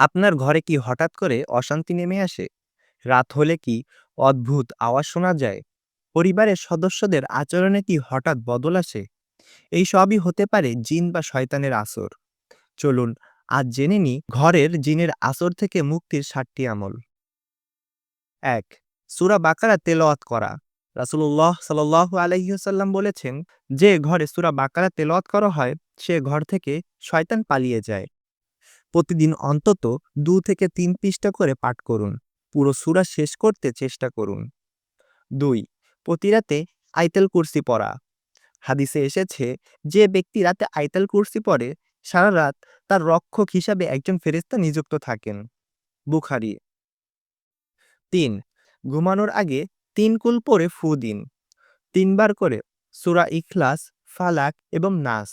আপনার ঘরে কি হঠাৎ করে অশান্তি নেমে আসে? রাত হলে কি অদ্ভুত আওয়াজ শোনা যায়? পরিবারের সদস্যদের আচরণে কি হঠাৎ বদল আসে? এই সবই হতে পারে জিন বা শয়তানের আসর। চলুন, আজ জেনে নি ঘরের জিনের আসর থেকে মুক্তির সাতটি আমল। এক, সুরা বাকারা তেলাওয়াত করা। রাসূলুল্লাহ সাল্লাল্লাহু আলাইহি ওয়াসাল্লাম বলেছেন, যে ঘরে সুরা বাকারা তেলাওয়াত করা হয়, সে ঘর থেকে শয়তান পালিয়ে যায়। প্রতিদিন অন্তত দু থেকে তিন পৃষ্ঠা করে পাঠ করুন। পুরো সুরা শেষ করতে চেষ্টা করুন। দুই, প্রতি রাতে আইতেল কুর্সি পড়া। হাদিসে এসেছে, যে ব্যক্তি রাতে আইতাল কুর্সি পড়ে, সারা রাত তার রক্ষক হিসাবে একজন ফেরেশতা নিযুক্ত থাকেন। বুখারি। তিন, ঘুমানোর আগে তিন কুল পরে ফু দিন। তিনবার করে সুরা ইখলাস, ফালাক এবং নাস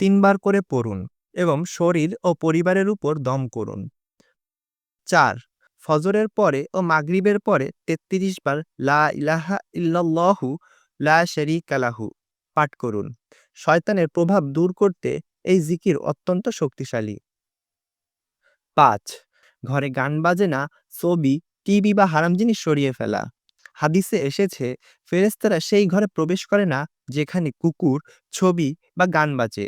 তিনবার করে পড়ুন। এবং শরীর ও পরিবারের উপর দম করুন। চার, ফজরের পরে ও মাগরিবের পরে তেত্রিশ বার লা ইলাহা ইল্লাল্লাহু লা শারীকা লাহু পাঠ করুন। শয়তানের প্রভাব দূর করতে এই জিকির অত্যন্ত শক্তিশালী। পাঁচ, ঘরে গান বাজে না, ছবি, টিভি বা হারাম জিনিস সরিয়ে ফেলা। হাদিসে এসেছে ফেরেস্তারা সেই ঘরে প্রবেশ করে না যেখানে কুকুর, ছবি বা গান বাজে।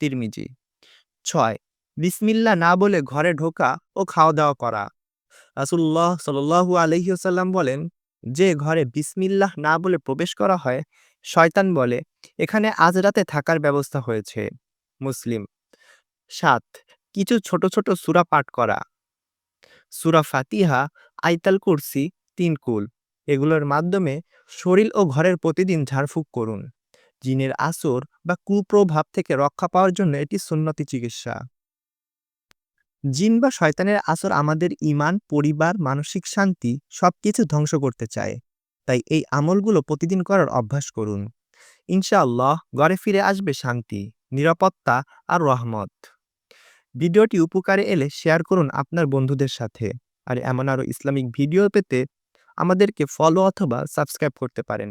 তিরমিজি ছয়, বিসমিল্লা না বলে ঘরে ঢোকা ও খাওয়া দাওয়া করা রাসুল্লাহ সাল্লু আলহিউসাল্লাম বলেন, যে ঘরে বিসমিল্লাহ না বলে প্রবেশ করা হয়, শয়তান বলে, এখানে আজ রাতে থাকার ব্যবস্থা হয়েছে। মুসলিম। সাত, কিছু ছোট ছোট সুরা পাঠ করা। সুরা ফাতিহা আইতাল কুরসি, তিন কুল। এগুলোর মাধ্যমে শরীর ও ঘরের প্রতিদিন ঝাড়ফুঁক করুন। জিনের আসর বা কুপ্রভাব থেকে রক্ষা পাওয়ার জন্য এটি সুন্নতি চিকিৎসা। জিন বা শয়তানের আসর আমাদের ইমান পরিবার, মানসিক শান্তি সবকিছু ধ্বংস করতে চায়। তাই এই আমলগুলো প্রতিদিন করার অভ্যাস করুন। ইনশাআল্লাহ ঘরে ফিরে আসবে শান্তি, নিরাপত্তা আর রহমত। ভিডিওটি উপকারে এলে শেয়ার করুন আপনার বন্ধুদের সাথে। আর এমন আরও ইসলামিক ভিডিও পেতে আমাদেরকে ফলো অথবা সাবস্ক্রাইব করতে পারেন।